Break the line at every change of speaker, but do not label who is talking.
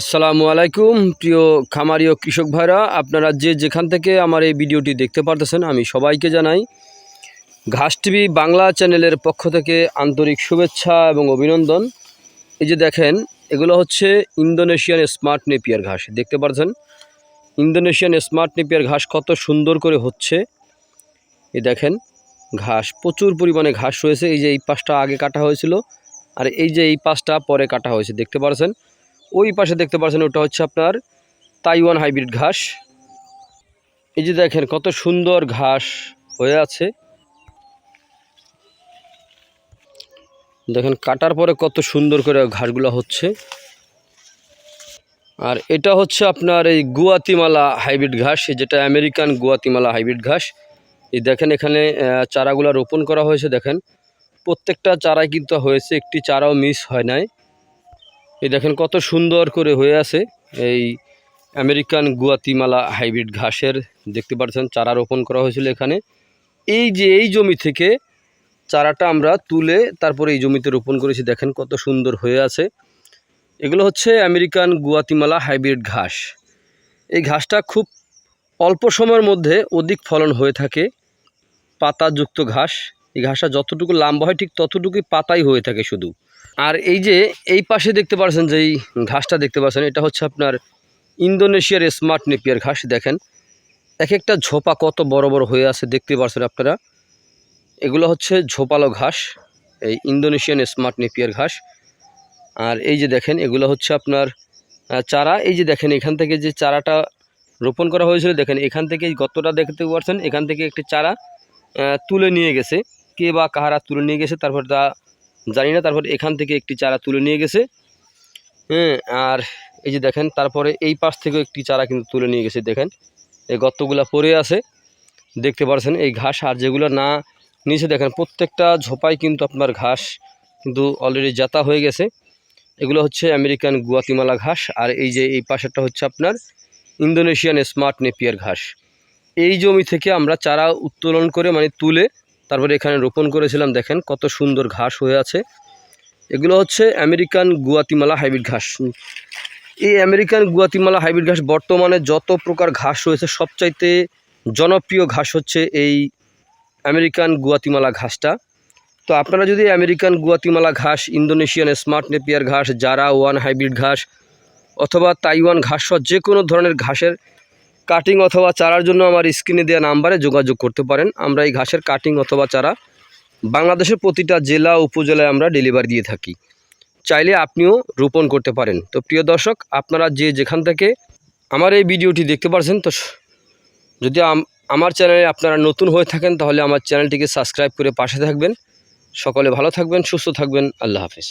আসসালামু আলাইকুম, প্রিয় খামারীয় কৃষক ভাইরা। আপনারা যে যেখান থেকে আমার এই ভিডিওটি দেখতে পারতেছেন, আমি সবাইকে জানাই ঘাস টিভি বাংলা চ্যানেলের পক্ষ থেকে আন্তরিক শুভেচ্ছা এবং অভিনন্দন। এই যে দেখেন, এগুলো হচ্ছে ইন্দোনেশিয়ান স্মার্ট নেপিয়ার ঘাস, দেখতে পাচ্ছেন ইন্দোনেশিয়ান স্মার্ট নেপিয়ার ঘাস কত সুন্দর করে হচ্ছে। এই দেখেন, ঘাস, প্রচুর পরিমাণে ঘাস রয়েছে। এই যে এই পাশটা আগে কাটা হয়েছিল, আর এই যে এই পাশটা পরে কাটা হয়েছে, দেখতে পাচ্ছেন ওই পাশে দেখতে পাচ্ছেন, ওটা হচ্ছে আপনার তাইওয়ান হাইব্রিড ঘাস। এই যে দেখেন, কত সুন্দর ঘাস হয়ে আছে। দেখেন, কাটার পরে কত সুন্দর করে ঘাসগুলো হচ্ছে। আর এটা হচ্ছে আপনার এই গুয়াতিমালা হাইব্রিড ঘাস যেটা আমেরিকান গুয়াতিমালা হাইব্রিড ঘাস। এই দেখেন, এখানে চারাগুলো রোপণ করা হয়েছে, দেখেন। প্রত্যেকটা চারাই কিন্তু হয়েছে, একটি চারাও মিস হয় নাই। এই দেখেন কত সুন্দর করে হয়ে আছে এই আমেরিকান গুয়াতিমালা হাইব্রিড ঘাসের, দেখতে পাচ্ছেন চারা রোপণ করা হয়েছিল এখানে। এই যে এই জমি থেকে চারাটা আমরা তুলে তারপরে এই জমিতে রোপণ করেছি, দেখেন কত সুন্দর হয়ে আছে। এগুলো হচ্ছে আমেরিকান গুয়াতিমালা হাইব্রিড ঘাস। এই ঘাসটা খুব অল্প সময়ের মধ্যে অধিক ফলন হয়ে থাকে, পাতাযুক্ত ঘাস। এই ঘাসটা যতটুকু লম্বা হয়, ঠিক ততটুকুই পাতাই হয়ে থাকে শুধু। আর এই যে এই পাশে দেখতে পাচ্ছেন যে এই ঘাসটা দেখতে পাচ্ছেন এটা হচ্ছে আপনার ইন্দোনেশিয়ার স্মার্ট নেপিয়ার ঘাস, দেখেন। এক একটা ঝোপা কত বড় বড় হয়ে আছে, দেখতে পাচ্ছেন আপনারা। এগুলো হচ্ছে ঝোপালো ঘাস, এই ইন্দোনেশিয়ান স্মার্ট নেপিয়ার ঘাস। আর এই যে দেখেন, এগুলো হচ্ছে আপনার চারা। এই যে দেখেন, এখান থেকে যে চারাটা রোপণ করা হয়েছিল, দেখেন, এখান থেকে গতটা দেখতে পাচ্ছেন এখান থেকে একটি চারা তুলে নিয়ে গেছে। কে বা কাহারা তুলে নিয়ে গেছে, তারপর তা জানি না, তারপর এখান থেকে একটি চারা তুলে নিয়ে গেছে। হ্যাঁ আর এই যে দেখেন, তারপরে এই পাশ থেকেও একটি চারা কিন্তু তুলে নিয়ে গেছে, দেখেন। এই গর্তগুলা পড়ে আছে, দেখতে পাচ্ছেন এই ঘাস আর যেগুলো না নিচে দেখেন, প্রত্যেকটা ঝোপায় কিন্তু আপনার ঘাস কিন্তু অলরেডি জাতা হয়ে গেছে। এগুলো হচ্ছে আমেরিকান গুয়াতিমালা ঘাস, আর এই যে এই পাশেরটা হচ্ছে আপনার ইন্দোনেশিয়ান স্মার্ট নেপিয়ার ঘাস। এই জমি থেকে আমরা চারা উত্তোলন করে মানে তুলে তারপরে এখানে রোপণ করেছিলাম, দেখেন কত সুন্দর ঘাস হয়ে আছে। এগুলো হচ্ছে আমেরিকান গুয়াতিমালা হাইব্রিড ঘাস। এই আমেরিকান গুয়াতিমালা হাইব্রিড ঘাস বর্তমানে যত প্রকার ঘাস রয়েছে, সবচাইতে জনপ্রিয় ঘাস হচ্ছে এই আমেরিকান গুয়াতিমালা ঘাসটা। তো আপনারা যদি আমেরিকান গুয়াতিমালা ঘাস, ইন্দোনেশিয়ান স্মার্ট নেপিয়ার ঘাস জারা ওয়ান হাইব্রিড ঘাস, অথবা তাইওয়ান ঘাস যে কোনো ধরনের ঘাসের কাটিং অথবা চারার জন্য আমার স্ক্রিনে দেওয়া নাম্বারে যোগাযোগ করতে পারেন। আমরা এই ঘাসের কাটিং অথবা চারা বাংলাদেশের প্রতিটা জেলা উপজেলায় আমরা ডেলিভারি দিয়ে থাকি। চাইলে আপনিও রোপণ করতে পারেন। তো প্রিয় দর্শক, আপনারা যে যেখান থেকে আমার এই ভিডিওটি দেখতে পারছেন, তো যদি আমার চ্যানেলে আপনারা নতুন হয়ে থাকেন, তাহলে আমার চ্যানেলটিকে সাবস্ক্রাইব করে পাশে থাকবেন। সকলে ভালো থাকবেন, সুস্থ থাকবেন। আল্লাহ হাফেজ।